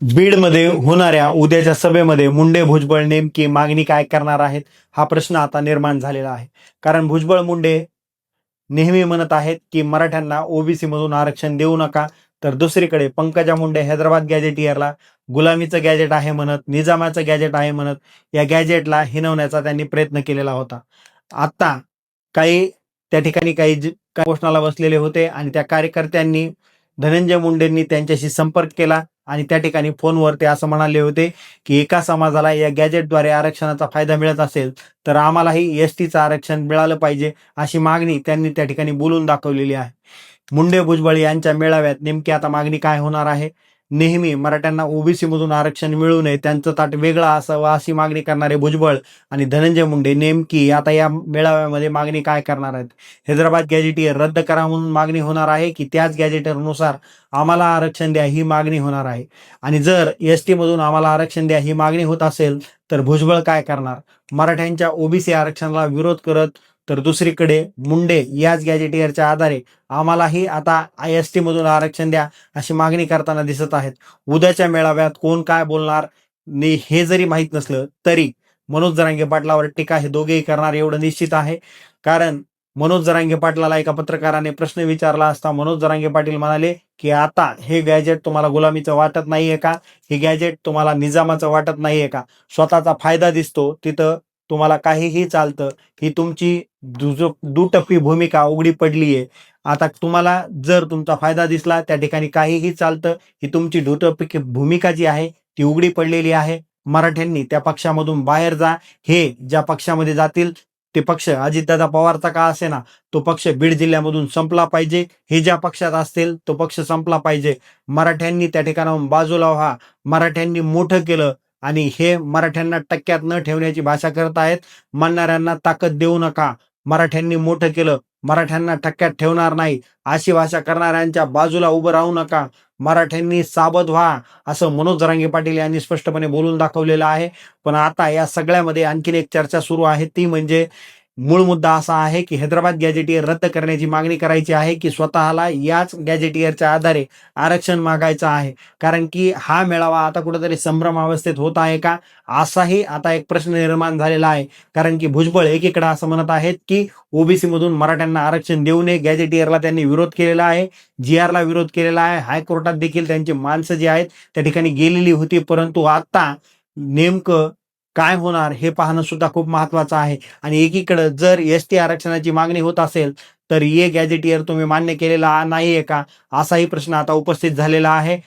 बीडमध्ये होणाऱ्या उद्याच्या सभेमध्ये मुंडे भुजबळ नेमकी मागणी काय करणार आहेत हा प्रश्न आता निर्माण झालेला आहे. कारण भुजबळ मुंडे नेहमी म्हणत आहेत की मराठ्यांना ओबीसी मधून आरक्षण देऊ नका. तर दुसरीकडे पंकजा मुंडे हैदराबाद गॅजेटियरला गुलामीचं गॅजेट आहे म्हणत निजामाचं गॅजेट आहे म्हणत या गॅजेटला हिनवण्याचा त्यांनी प्रयत्न केलेला होता. आता काही त्या ठिकाणी काही जे- काही घोषणाला बसलेले होते आणि त्या कार्यकर्त्यांनी धनंजय मुंडेंनी त्यांच्याशी संपर्क केला. आणि त्या ठिकाणी फोनवर ते असं म्हणाले होते की एका समाजाला या गॅजेटद्वारे आरक्षणाचा फायदा मिळत असेल तर आम्हालाही एस टीचं आरक्षण मिळालं पाहिजे अशी मागणी त्यांनी त्या ठिकाणी बोलून दाखवलेली आहे. मुंडे भुजबळ यांच्या मेळाव्यात नेमकी आता मागणी काय होणार आहे? नेहमी मराठ्यांना ओबीसीमधून आरक्षण मिळू नये त्यांचं ताट वेगळा असावं अशी मागणी करणारे भुजबळ आणि धनंजय मुंडे नेमकी आता या मेळाव्यामध्ये मागणी काय करणार आहेत? हैदराबाद गॅजेटियर रद्द करा म्हणून मागणी होणार आहे की त्याच गॅजेटरनुसार आम्हाला आरक्षण द्या ही मागणी होणार आहे? आणि जर एस टीमधून आम्हाला आरक्षण द्या ही मागणी होत असेल तर भुजबळ काय करणार? मराठ्यांच्या ओबीसी आरक्षणाला विरोध करत तर दुसरीकडे मुंडे याच गॅजेटियरच्या आधारे आम्हालाही आता आय एस टी मधून आरक्षण द्या अशी मागणी करताना दिसत आहेत. उद्याच्या मेळाव्यात कोण काय बोलणार हे जरी माहीत नसलं तरी मनोज जरांगे पाटलावर टीका हे दोघेही करणार एवढं निश्चित आहे. कारण मनोज जरांगे पाटलाला एका पत्रकाराने प्रश्न विचारला असता मनोज जरांगे पाटील म्हणाले की आता हे गॅजेट तुम्हाला गुलामीचं वाटत नाहीये का? हे गॅजेट तुम्हाला निजामाचं वाटत नाहीये का? स्वतःचा फायदा दिसतो तिथं तुम्हाला काहीही चालतं ही तुमची दुजो दुटप्पी भूमिका उघडी पडली आहे. आता तुम्हाला जर तुमचा फायदा दिसला त्या ठिकाणी काहीही चालतं ही तुमची दुटप्पी भूमिका जी आहे ती उघडी पडलेली आहे. मराठ्यांनी त्या पक्षामधून बाहेर जा. हे ज्या पक्षामध्ये जातील ते पक्ष अजितदादा पवारचा का असे ना तो पक्ष बीड जिल्ह्यामधून संपला पाहिजे. हे ज्या पक्षात असतील तो पक्ष संपला पाहिजे. मराठ्यांनी त्या ठिकाणाहून बाजूला व्हा मराठ्यांनी मोठं केलं आणि हे मराठ्यांना टक्क्यात न ठेवण्याची भाषा करत आहेत. म्हणणाऱ्यांना ताकद देऊ नका. मराठ्यांनी मोठं केलं. मराठ्यांना टक्क्यात ठेवणार नाही. अशी भाषा करणाऱ्यांच्या बाजूला उभं राहू नका. मराठ्यांनी सावध व्हा असं मनोज जरांगे पाटील यांनी स्पष्टपणे बोलून दाखवलेलं आहे. पण आता या सगळ्यामध्ये आणखीन एक चर्चा सुरू आहे. ती म्हणजे मूळ मुद्दा असा आहे की हैदराबाद गॅजेटियर रद्द करण्याची मागणी करायची आहे की स्वतःला याच गॅजेटियरच्या आधारे आरक्षण मागायचं आहे. कारण की हा मेळावा आता कुठेतरी संभ्रम अवस्थेत होत आहे का? असाही आता एक प्रश्न निर्माण झालेला आहे. कारण की भुजबळ एकीकडे असं म्हणत आहेत की ओबीसी मधून मराठ्यांना आरक्षण देऊ नये गॅजेटियरला त्यांनी विरोध केलेला आहे जी आरला विरोध केलेला आहे हायकोर्टात देखील त्यांची माणसं जी आहेत त्या ठिकाणी गेलेली होती. परंतु आता नेमकं काय होणार हे पाहणं सुद्धा खूप महत्वाचं आहे. आणि एकीकडे जर एस टी आरक्षणाची मागणी होत असेल तर ये गॅजेटियर तुम्ही मान्य केलेला नाहीये का? असाही प्रश्न आता उपस्थित झालेला आहे.